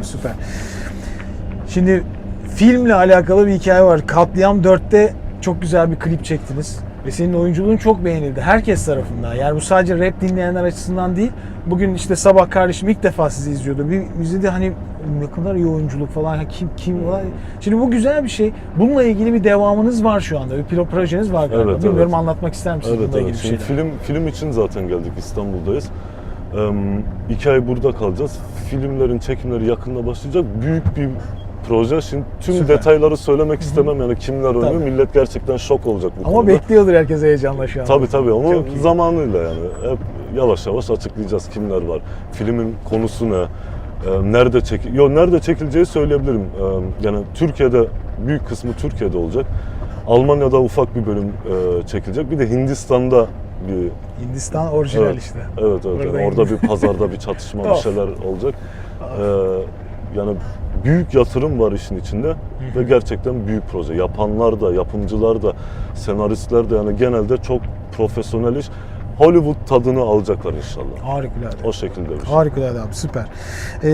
abi süper. Şimdi filmle alakalı bir hikaye var. Katliam 4'te çok güzel bir klip çektiniz. Ve senin oyunculuğun çok beğenildi. Herkes tarafından. Yani bu sadece rap dinleyenler açısından değil. Bugün işte sabah kardeşim ilk defa sizi izliyordu. Bir de hani ne kadar iyi oyunculuk falan kim kim var. Şimdi bu güzel bir şey. Bununla ilgili bir devamınız var şu anda. Bir pilot projeniz var galiba. Evet, Bilmiyorum evet. anlatmak ister misiniz Evet bununla evet. ilgili bir Şimdi şeyler? film film için zaten geldik İstanbul'dayız. İki ay burada kalacağız. Filmlerin çekimleri yakında başlayacak. Büyük bir proje. Şimdi tüm Süper. detayları söylemek istemem yani kimler oynuyor. Tabii. Millet gerçekten şok olacak bu Ama konuda. bekliyordur herkes heyecanla şu an. Tabii tabii ama Çok iyi. zamanıyla yani. Hep yavaş yavaş açıklayacağız kimler var. Filmin konusu ne? Nerede çek Yo nerede çekileceği söyleyebilirim. Yani Türkiye'de büyük kısmı Türkiye'de olacak. Almanya'da ufak bir bölüm e, çekilecek. Bir de Hindistan'da bir Hindistan orijinal Evet. işte. Evet evet. Yani Orada orada bir pazarda bir çatışma bir şeyler olacak. Ee, yani büyük yatırım var işin içinde ve gerçekten büyük proje. Yapanlar da, yapımcılar da, senaristler de yani genelde çok profesyonel iş. Hollywood tadını alacaklar inşallah. Harikulade. O şekilde bir şey. Harikulade abi süper. Ee,